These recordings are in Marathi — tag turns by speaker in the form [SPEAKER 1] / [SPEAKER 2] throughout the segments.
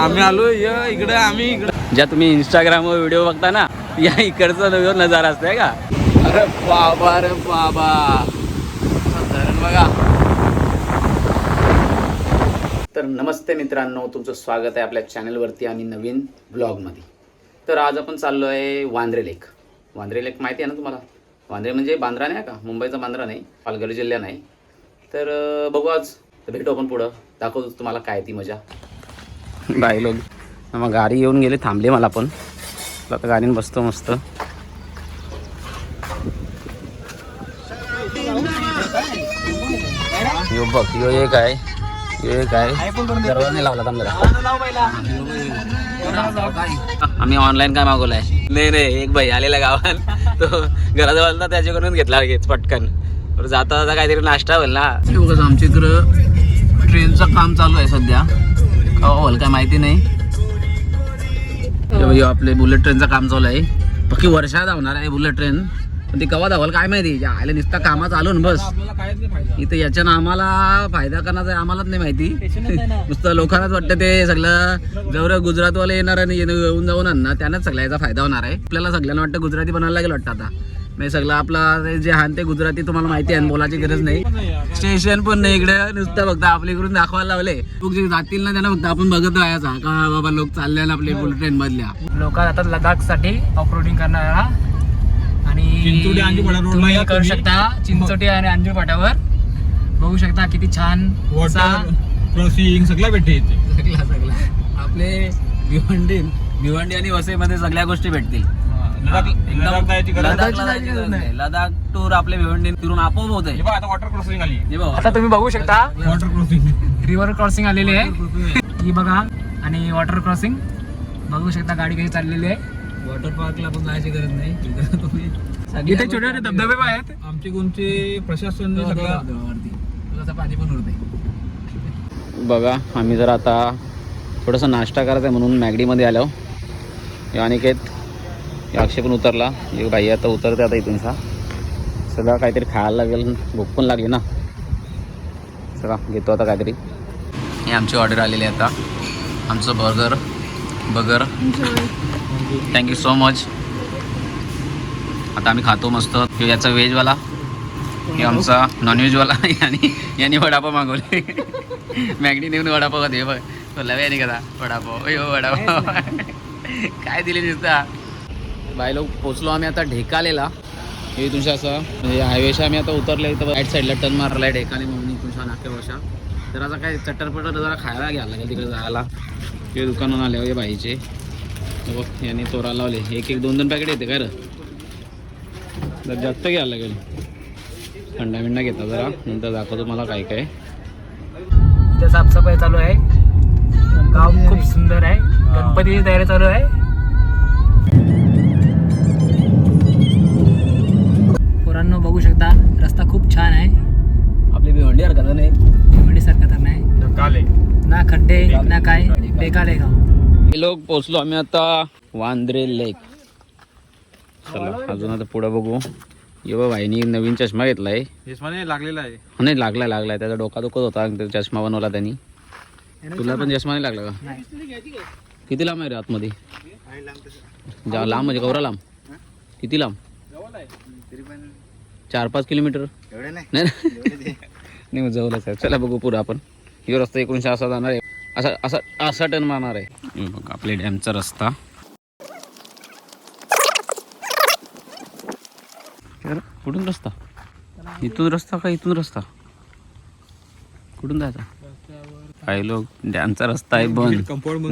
[SPEAKER 1] आम्ही आलो य इकडे आम्ही इकडे.
[SPEAKER 2] ज्या तुम्ही इंस्टाग्रामवर व्हिडिओ बघता ना या इकडचा नजारा असतोय का? अरे बाबा अरे बाबा. धरण बघा. तर नमस्ते मित्रांनो तुमचं स्वागत आहे आपल्या चॅनलवरती आणि नवीन ब्लॉगमध्ये तर आज आपण चाललो आहे वांद्रे लेक. वांद्रे लेक माहिती आहे ना तुम्हाला? वांद्रे म्हणजे बांद्रा नाही का? मुंबईचा बांद्रा नाही पालघर जिल्हा नाही. तर बघू आज. भेटू आपण पुढं. दाखवतो तुम्हाला काय ती मजा. राहिलो मग गाडी येऊन गेले थांबले मला पण. आता गाडीने बसतो मस्त. यो बघ यो एक आहे. यो एक आहे. दरवाजा नाही लावला आम्ही ऑनलाईन काय मागवलंय? नाही नाही एक भाई आलेला गावात. तो घराजवळ ना त्याच्याकडून घेतला लगेच पटकन. जाता जाता काहीतरी नाश्ता होईल ना. आमच्या इकडं ट्रेनचं काम चालू आहे सध्या. का होईल काय माहिती नाही. आपले बुलेट ट्रेनचं काम चालू आहे. पक्की वर्षात धावणार आहे बुलेट ट्रेन पण ती कवा धावल काय माहिती? आले नुसता कामा चालू ना बस. इथं याच्यानं आम्हाला फायदा करण्याचा आम्हालाच नाही माहिती. नुसतं लोकांनाच वाटतं ते सगळं. जवळ गुजरातवाले येणार आणि येऊन जाऊन ना त्यांनाच सगळ्या याचा फायदा होणार आहे. आपल्याला सगळ्यांना वाटतं गुजराती बनायला लागेल वाटतं आता. म्हणजे सगळं आपला जे हान ते गुजराती तुम्हाला माहिती आहे बोलायची गरज नाही. स्टेशन पण नाही इकडे नुसतं फक्त आपल्या इकडून दाखवायला लावले. लोक जे जातील ना त्यांना फक्त आपण बघत राहायचा का बाबा लोक चालले ना आपले बुलेट ट्रेन मधल्या.
[SPEAKER 3] लोक जातात लडाखसाठी ऑफरोडिंग करणारा. आणि करू. शकता चिंचोटी आणि अंजूर पाटावर बघू शकता किती छान
[SPEAKER 1] क्रॉसिंग सगळं भेटते इथे.
[SPEAKER 3] सगळा सगळा.
[SPEAKER 2] आपले भिवंडी भिवंडी आणि वसईमध्ये सगळ्या गोष्टी भेटतील.
[SPEAKER 1] लडाख लडाख जायची गरज नाही.
[SPEAKER 2] लडाखला जायची गरज नाही. लडाख टूर आपले भिवंडी फिरून आपोआप होत
[SPEAKER 1] हे बघ, आता वॉटर क्रॉसिंग आली.
[SPEAKER 2] आहे
[SPEAKER 3] आता तुम्ही बघू शकता.
[SPEAKER 1] वॉटर क्रॉसिंग
[SPEAKER 3] रिव्हर क्रॉसिंग आलेली आहे. ही बघा. आणि वॉटर क्रॉसिंग बघू शकता गाडी कशी चाललेली आहे.
[SPEAKER 2] वॉटर पार्कला पण जायची गरज नाही. इकडे तुम्ही
[SPEAKER 3] इथे छोटे छोटे धबधबे पण आहेत.
[SPEAKER 1] आमचे कोणचे प्रशासन
[SPEAKER 2] पाणी पण उरते बघा आम्ही जर आता थोडासा नाश्ता करायचा आहे म्हणून मॅगडीमध्ये आलो. हे अनिकेत अक्षय पण उतरला. एक बाई आता उतरते आता इथून सा सगळं काहीतरी खायला लागेल भूक पण लागली ना. चला घेतो आता काहीतरी. हे आमची ऑर्डर आलेली आहे आता. आमचं burger burger thank you so much आता आम्ही खातो मस्त. याचा व्हेजवाला हे आमचा नॉनव्हेजवाला आणि यांनी वडापाव मागवले. मॅगडी नेऊन वडापाव खाते. बघ. बोलला याने कदा वडापाव. अयो वडापाव. काय दिले नुसता? लोक पोचलो आम्ही आता ढेकालेला. हे तुमच्या असं म्हणजे हायवेशा आम्ही आता उतरले इथं राईट साईडला टर्न मारला आहे ढेकाले म्हणून तुमच्या नाक्या वर्षा तर आता काय चट्टरपटर जरा खायला घ्यायला लागेल तिकडे जायला. हे दुकानावर आले हे बाईचे. बघ यांनी तोरा लावले. एक एक दोन दोन पॅकेट येते काय रे? जास्त घ्यायला लागेल. थंडा बिंडा घेता जरा. नंतर दाखवतो मला काय काय.
[SPEAKER 3] साफसफाई चालू आहे. गाव खूप सुंदर आहे. गणपतीची तयारी चालू आहे. पोरांनो बघू शकता रस्ता खूप छान आहे.
[SPEAKER 2] आपली भिवंडी हरकत नाही.
[SPEAKER 3] भिवंडी सारखा तर नाही.
[SPEAKER 1] काले
[SPEAKER 3] ना खड्डे ना काय बेकार आहे गाव.
[SPEAKER 2] हे लोक पोचलो आम्ही आता वांद्रे लेक. चला अजून आता पुढं बघू. ये बा भाईनी नवीन चष्मा घेतलाय.
[SPEAKER 1] यशमाने लागलेला आहे.
[SPEAKER 2] नाही लागलाय लागलाय. त्याचा डोका दुखत होता चष्मा बनवला त्यांनी. तुला पण चष्मा नाही लागला का? किती लांब आहे रे आतमध्ये? जा लांब म्हणजे गौरा लांब. किती लांब? चार पाच किलोमीटर नाही? नाही मग जवळच आहे चला बघू पुढं आपण. हे रस्ता एकोणीशे असा जाणार आहे. असा असा असा टर्न मारणार आहे. बघ आपल्या डॅमचा रस्ता. कुठून रस्ता? इथून रस्ता का इथून रस्ता? कुठून जायचा? काही लोक डॅमचा रस्ता आहे बंद.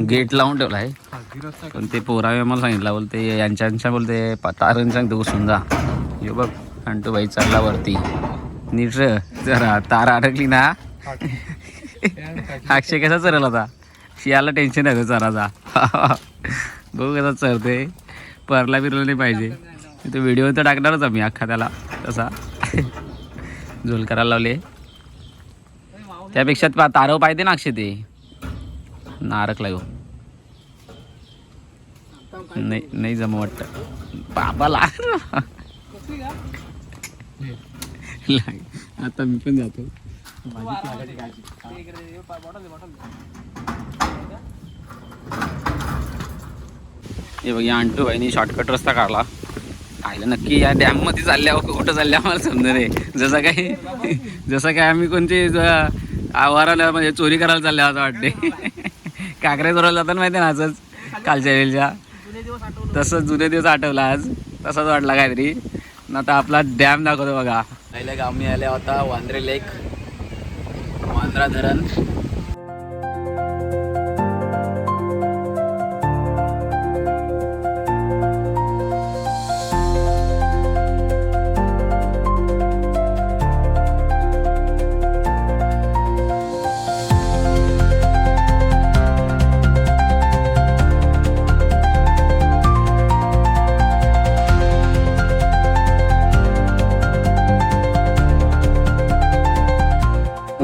[SPEAKER 2] गेट लावून ठेवला आहे. पण ते पोरावे मला सांगितलं बोलते यांच्या यांच्या बोलते तारण सांगते घुसून जा. हे बघ. अंटू बाई चालला वरती. नीट जरा तार अडकली ना. अक्षय कसा चरल आता शियाला टेन्शन आहे चराचा बघू कसा चरते परला बिरला नाही पाहिजे. तो व्हिडिओ तर टाकणारच आम्ही अख्खा त्याला. तसा. झोल करायला लावले. त्यापेक्षा पा- तारव पाहिजे ना अक्षय ते. नारकला येऊ नाही नाही जम वाटत. बाबाला आता मी पण जातो. हे बघ या अंटू भाईनी शॉर्टकट रस्ता काढला. आयला नक्की या डॅममध्ये चालल्या हो, कुठं चालल्या मला समजा रे जसं काही जसं काय आम्ही कोणते आवाराला म्हणजे चोरी करायला चालल्या असं वाटते काकऱ्या चोरायला जाताना माहिती ना आजच कालच्या वेळच्या. तसंच जुने दिवस आठवला आज. तसाच वाटला काहीतरी. आता आपला डॅम दाखवतो बघा. पहिल्या गावी आल्या होता वांद्रे लेक वांद्रा धरण.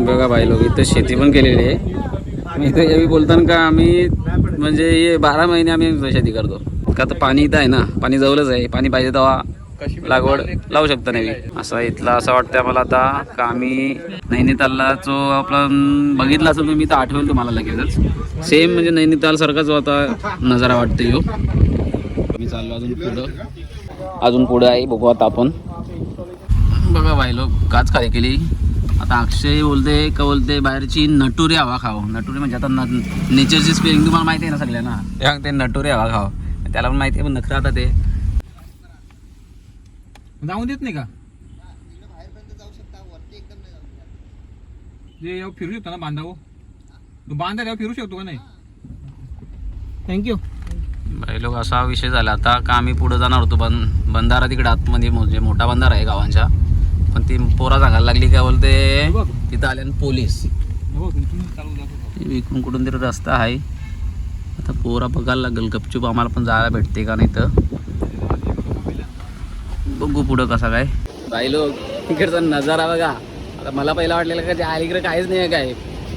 [SPEAKER 2] बघा बाई लोक इथं शेती पण केलेली आहे. मी इथं यावी बोलताना का आम्ही म्हणजे हे बारा महिने आम्ही शेती करतो. का तर पाणी इथं आहे ना पाणी जवळच आहे पाणी पाहिजे तेव्हा लागवड लावू शकता नाही असं इथला असं वाटतं मला आता का आम्ही नैनितालला जो आपला बघितला असेल तुम्ही तर आठवेल तुम्हाला लगेचच. सेम म्हणजे नैनिताल सारखाच आता नजारा वाटतो यो हो. मी चाललो अजून पुढं. अजून पुढं आहे बघू आता आपण. बघा बाई लोक काच काय केली. आता अक्षय बोलते का बोलते बाहेरची नटुरी हवा खाव नटुरी म्हणजे आता न नेचरची स्पेलिंग तुम्हाला माहिती आहे ना सगळ्यांना? ते सांगते नटुरी हवा खाव त्याला पण माहिती आहे पण नखरं आता ते.
[SPEAKER 1] जाऊन देत नाही का? जे फिरू शकतो ना बांधावं. तू बांधा तेव्हा फिरू शकतो का नाही?
[SPEAKER 3] थँक्यू
[SPEAKER 2] बाई लोक असा विषय झाला. आता का आम्ही पुढे जाणार होतो? बंद बंधारा तिकडे आतमध्ये म्हणजे मोठा बंधारा आहे गावांचा. पण ती पोरा सांगायला लागली काय बोलते? तिथं आले पोलीस. इकडून कुठून तरी रस्ता आहे. आता पोरा बघायला लागेल गपचूप आम्हाला पण जायला भेटते का नाही तर. बघू पुढं कसा काय. राहिलो तिकडचा नजारा बघा. आता मला पहिला वाटलेलं का अलीकडे काहीच नाही आहे काय.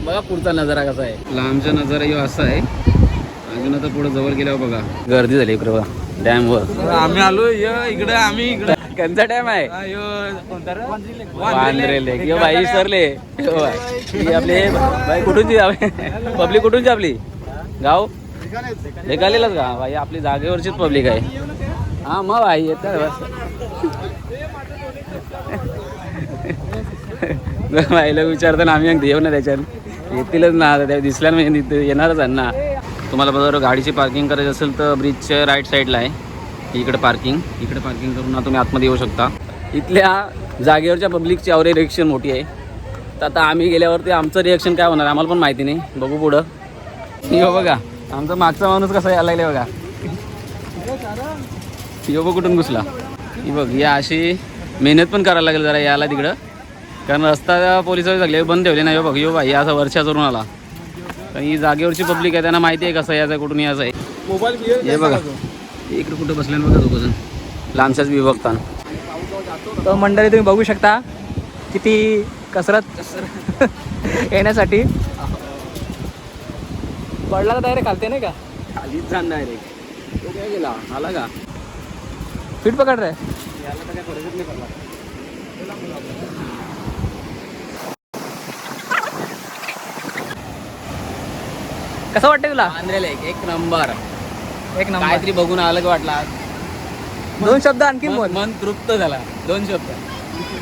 [SPEAKER 2] बघा पुढचा नजारा कसा आहे. लांबचा नजारा यो असा आहे. अजून आता पुढे जवळ गेल्यावर बघा. गर्दी झाली इकडे बघा. डॅमवर
[SPEAKER 1] आम्ही आलो इकडे आम्ही इकडे.
[SPEAKER 2] कोणता डॅम आहे? वांद्रे लेक यो बाई सरले. ही आपली बाई कुठूनची पब्लिक कुठूनची आपली? गाव? निघालेलंच का? बाई आपली जागेवरचीच पब्लिक आहे. हा मग बाई येतात बस. बाईला विचारताना आम्ही अगदी येऊ ना त्याच्यात. येतीलच ना आता त्या दिसल्या म्हणजे येणारच ना. तुम्हाला जर गाडीची पार्किंग करायची असेल तर ब्रिजच्या राईट साईडला आहे. इकडे पार्किंग इकडे पार्किंग करून ना तुम्ही आतमध्ये येऊ शकता. इथल्या जागेवरच्या पब्लिकची अवरे रिएक्शन मोठी आहे. तर आता आम्ही गेल्यावरती आमचं रिएक्शन काय होणार आम्हाला पण माहिती नाही. बघू पुढं. यो बघा आमचा मागचा माणूस कसा यायला लागले बघा. यो बघ कुठून घुसला. ही बघ या अशी मेहनत पण करायला लागेल जरा यायला तिकडं. कारण रस्ता पोलिसांनी सगळे बंद ठेवले ना यो बघ यो बाई असा वर्षा चरून आला. कारण ही जागेवरची पब्लिक आहे त्यांना माहिती आहे कसं यायचं कुठून यायचं आहे.
[SPEAKER 1] मोबाईल
[SPEAKER 2] हे बघा. इकडे कुठं बसले बघा दोघं जण लांबच्याच विभक्तान.
[SPEAKER 3] तर मंडळी तुम्ही बघू शकता किती कसरत येण्यासाठी. पडला तर डायरेक्ट खालते नाही का?
[SPEAKER 2] खालीच जाण डायरेक्ट तो काय गेला? आला का?
[SPEAKER 3] फिट पकड रे.
[SPEAKER 2] याला तर काय फरकच नाही पडला.
[SPEAKER 3] कसं वाटतं तुला?
[SPEAKER 2] आंध्रेला एक एक नंबर
[SPEAKER 3] एक नंबर.
[SPEAKER 2] काहीतरी बघून अलग वाटला
[SPEAKER 3] दोन शब्द आणखी बोल.
[SPEAKER 2] मन तृप्त झाला. दोन शब्द.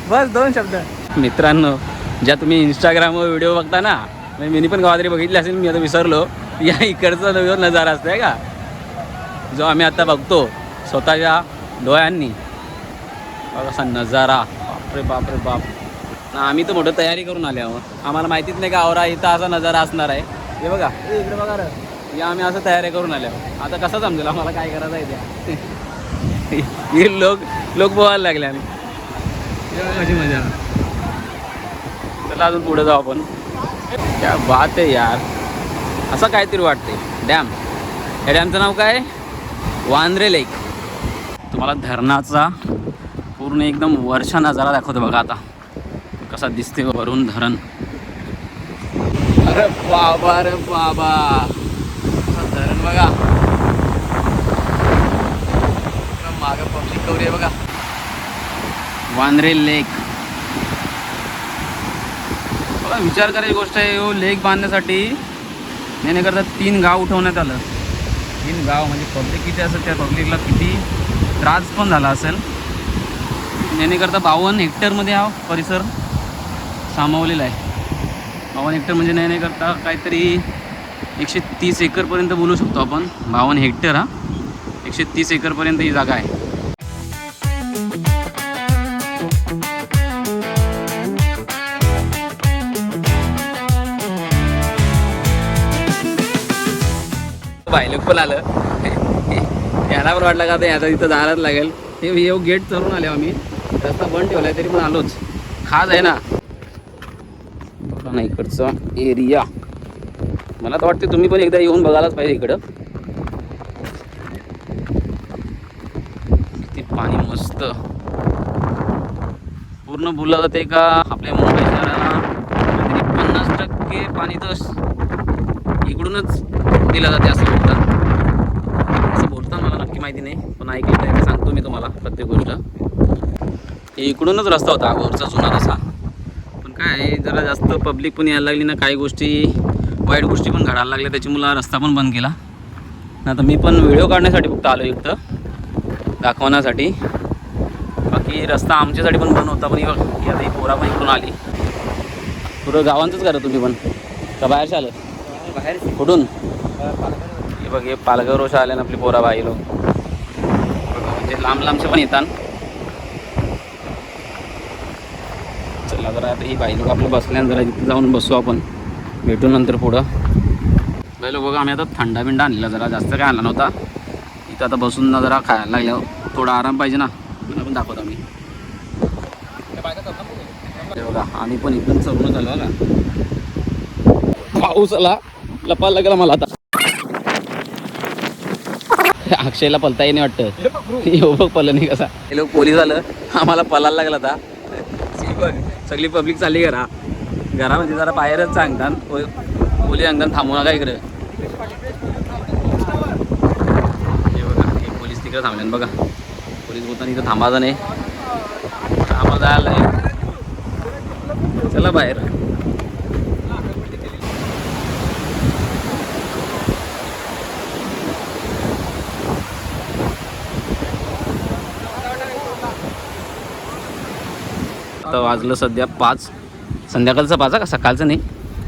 [SPEAKER 3] बस दोन शब्द.
[SPEAKER 2] मित्रांनो ज्या तुम्ही इंस्टाग्रामवर व्हिडिओ बघता ना म्हणजे मी पण गावातरी बघितली असेल मी आता विसरलो. या इकडचा जो नजारा असतोय का? जो आम्ही आता बघतो स्वतःच्या डोळ्यांनी. असा नजारा. बापरे बापरे बाप. ना आम्ही तर मोठं तयारी करून आले आहोत. आम्हाला माहितीच नाही का आवरा इथं असा नजारा असणार आहे. हे बघा.
[SPEAKER 3] इकडे बघा
[SPEAKER 2] या आम्ही असं तयारी करून आल्या. आता कसं समजेल? आम्हाला काय करायचं आहे त्या हे लोक लोक बोलायला लागले आम्ही. कशी मजा चला अजून पुढे जाऊ आपण. क्या बात आहे यार. असं काहीतरी वाटते डॅम या डॅमचं नाव काय? वांद्रे लेक. तुम्हाला धरणाचा पूर्ण एकदम वर्षा नजारा दाखवतो बघा आता. कसा दिसते वरून धरण. अरे बाबा अरे बाबा. बघा. माग पब्लिक कवरी आहे बघा. वांद्रे लेक. बघा विचार करायची गोष्ट आहे हो लेक बांधण्यासाठी करता तीन गाव उठवण्यात आलं. तीन गाव म्हणजे पब्लिक किती असेल त्या पब्लिकला किती त्रास पण झाला असेल. नेण्याकरता बावन्न हेक्टरमध्ये हा परिसर सामावलेला आहे. बावन्न हेक्टर म्हणजे नेण्याकरता काहीतरी एकशे तीस एकरपर्यंत बोलू शकतो आपण. बावन्न हेक्टर हा. एकशे तीस एकरपर्यंत ही जागा आहे. पाहिलं पण आलं. याला पण वाटलं का आता याचा इथं जायलाच लागेल. हे येऊ गेट चढून आले आम्ही. रस्ता बंद ठेवलाय तरी पण आलोच. खास आहे ना. इकडचा एरिया मला तर वाटते तुम्ही पण एकदा येऊन बघायलाच पाहिजे इकडं. किती पाणी मस्त. पूर्ण बोललं जाते का? आपल्या मुंबई शहराला. पन्नास टक्के पाणी तर इकडूनच दिलं जाते असं बोलतात. असं बोलतात मला नक्की माहिती नाही पण ऐकलं आहे सांगतो मी तुम्हाला प्रत्येक गोष्ट. इकडूनच रस्ता होता अगोदरचा जुना तसा पण काय आहे, जरा जास्त पब्लिक पण यायला लागली ना काही गोष्टी वाईट गोष्टी पण घडायला लागल्या त्याच्यामुळं हा रस्ता पण बंद केला. ना आता मी पण व्हिडिओ काढण्यासाठी फक्त आलो इथं दाखवण्यासाठी. बाकी रस्ता आमच्यासाठी पण बंद होता पण ही बघ, ही आता ही पोरा पण इकडून आली. पुरं गावांचंच करा तुम्ही पण. का बाहेरचे आलं?
[SPEAKER 3] बाहेर
[SPEAKER 2] कुठून? हे बघ हे पालघर रोषा आले ना आपली पोरा बाई लोक. म्हणजे लांब लांबचे पण येतात. चला जरा आता ही बाई लोक आपलं बसल्यानं जरा जाऊन बसू आपण. भेटू नंतर पुढं. काही लोक बघा आम्ही आता थंडा बिंडा आणलेला जरा जास्त काय आणला नव्हता. इथं आता बसून ना जरा खायला लागल्यावर थोडा आराम पाहिजे ना. पण दाखवतो आम्ही. बघा आम्ही पण इथून चढून झालो ना पाऊस आला. लपायला लागला मला आता. अक्षयला पलता येणे वाटतं. हो बघ पल नाही कसा. हे लोक पोलीस आलं. आम्हाला पलायला लागला आता. सगळी पब्लिक चालली घरा. घरामध्ये जरा बाहेरच सांगतात पोलीस सांगतात थांबू नका इकडे. हे बघा हे पोलीस तिकडे थांबले बघा. पोलीस बोलताना इथं थांबायचं नाही आम्हाला जायला नाही चला बाहेर. आता वाजलं सध्या पाच. संध्याकाळचं हा का सकाळचं नाही.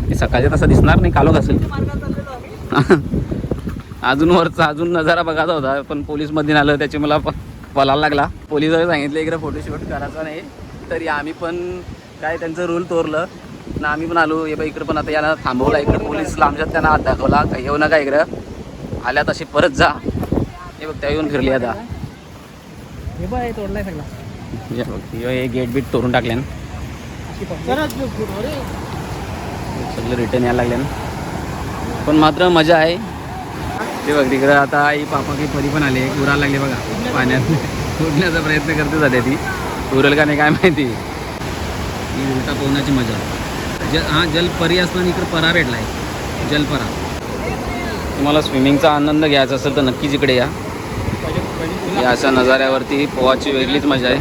[SPEAKER 2] हे सकाळचं तसं दिसणार नाही कालो असेल. अजून वरचा अजून नजारा बघायचा होता पण पोलीसमध्ये आलं त्याची मला पलायला लागला. पोलिसांनी सांगितलं इकडे फोटोशूट करायचा नाही. तरी आम्ही पण काय त्यांचं रूल तोरलं ना आम्ही पण आलो हे बघ इकडे पण आता याला थांबवला इकडे पोलीस लांबच्यात त्यांना हात दाखवला काही येऊ नका इकडं. आल्या तशी परत जा. हे बघ त्या येऊन फिरली आता.
[SPEAKER 3] हे बघ हे तोडलाय सगळा.
[SPEAKER 2] हे हे गेट बीट तोडून टाकल्यान. सगळं रिटर्न यायला लागले पण मात्र मजा आहे. ते बघ तिकडं आता आई पापा की परी पण आले. उरायला लागले बघा पाण्यात. उडण्याचा प्रयत्न करते झाले ती. उरेल का नाही काय माहिती. ही उलटा पोहण्याची मजा. जल हां जलपरी असताना इकडं परा भेटलाय. जलपरा तुम्हाला स्विमिंगचा आनंद घ्यायचा असेल तर नक्कीच इकडे या. या अशा नजाऱ्यावरती पोहाची वेगळीच मजा आहे.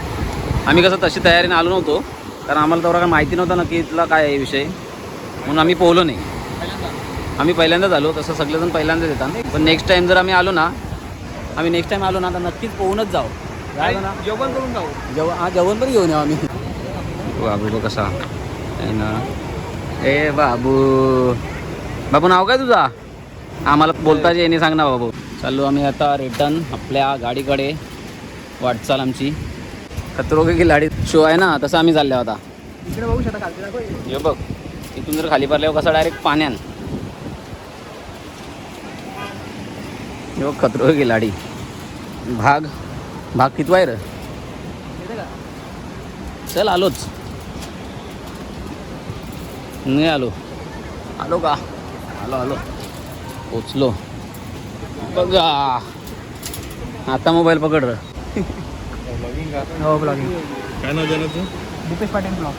[SPEAKER 2] आम्ही कसं तशी तयारीने आलो नव्हतो. कारण आम्हाला तेवढा काय माहिती नव्हता नक्की इथला काय आहे विषय. म्हणून आम्ही पोहलो नाही. आम्ही पहिल्यांदाच आलो तसं सगळेजण पहिल्यांदाच येतात. पण नेक्स्ट टाईम जर आम्ही आलो ना आम्ही नेक्स्ट टाईम आलो ना तर नक्कीच पोहूनच जाऊ. ना.
[SPEAKER 3] जेवण करून जाऊ.
[SPEAKER 2] जेवण हा जेवण पण घेऊन येऊ आम्ही. बाबू बघ कसा. आहे ना. ए बाबू. बाबू नाव काय तुझा? आम्हाला बोलता येणे सांग ना बाबू. चाललो आम्ही आता रिटर्न आपल्या गाडीकडे. वाटचाल आमची. खतरोगे की लाडी शो आहे ना तसं आम्ही चाललो आता.
[SPEAKER 3] इकडे बघू शकता खालती
[SPEAKER 2] हे बघ इथून जर खाली पडल्यावर कसं डायरेक्ट पाण्यान. हे बघ खतरोगे की लाडी भाग भाग कितवा आहे रे चल आलोच. नाही आलो. आलो का? आलो आलो. पोचलो. बघा. आता मोबाईल पकड र
[SPEAKER 3] हो ब्लॉगिंग
[SPEAKER 1] काय नाव
[SPEAKER 3] दीपेश पाटील ब्लॉग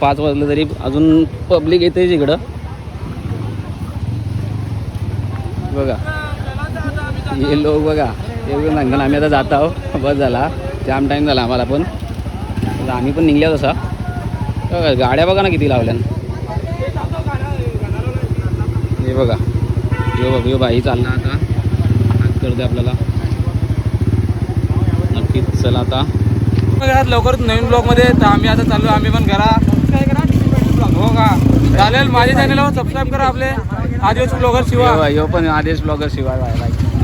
[SPEAKER 2] पाच वाजलं तरी अजून पब्लिक येतेच इकडं बघा. हे लोक बघा. एवढं सांगतो आम्ही आता जात आहो बस झाला. जाम टाईम झाला आम्हाला पण. आम्ही पण निघल्या तसा. बघा गाड्या बघा ना किती लावल्यान. हे बघा. जो बघ भाई चालला आता. हात करते आपल्याला. चला आता.
[SPEAKER 1] घरात लवकर नवीन ब्लॉगमध्ये तर आम्ही आता चाललो आम्ही पण घरा. हो का? चालेल माझ्या चॅनलवर सबस्क्राईब करा आपले. आदिवासी ब्लॉगर शिवा.
[SPEAKER 2] यो पण आदेश ब्लॉगर शिवाय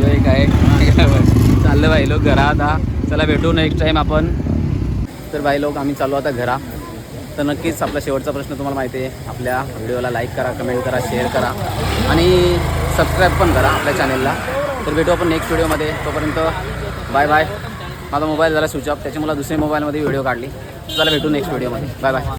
[SPEAKER 2] यो एक आहे. चाललं भाई लोक घरा आता. चला भेटू नेक्स्ट टाईम आपण. तर भाई लोक आम्ही चालू आता घरा. तर नक्कीच आपला शेवटचा प्रश्न तुम्हाला माहिती आहे. आपल्या व्हिडिओला लाईक करा कमेंट करा शेअर करा. आणि सबस्क्राईब पण करा आपल्या चॅनेलला तर भेटू आपण नेक्स्ट व्हिडिओमध्ये तोपर्यंत बाय बाय माझा मोबाईल झाला स्विच ऑफ त्याची मला दुसऱ्या मोबाईलमध्ये व्हिडिओ काढली. चला भेटू नेक्स्ट व्हिडिओमध्ये बाय बाय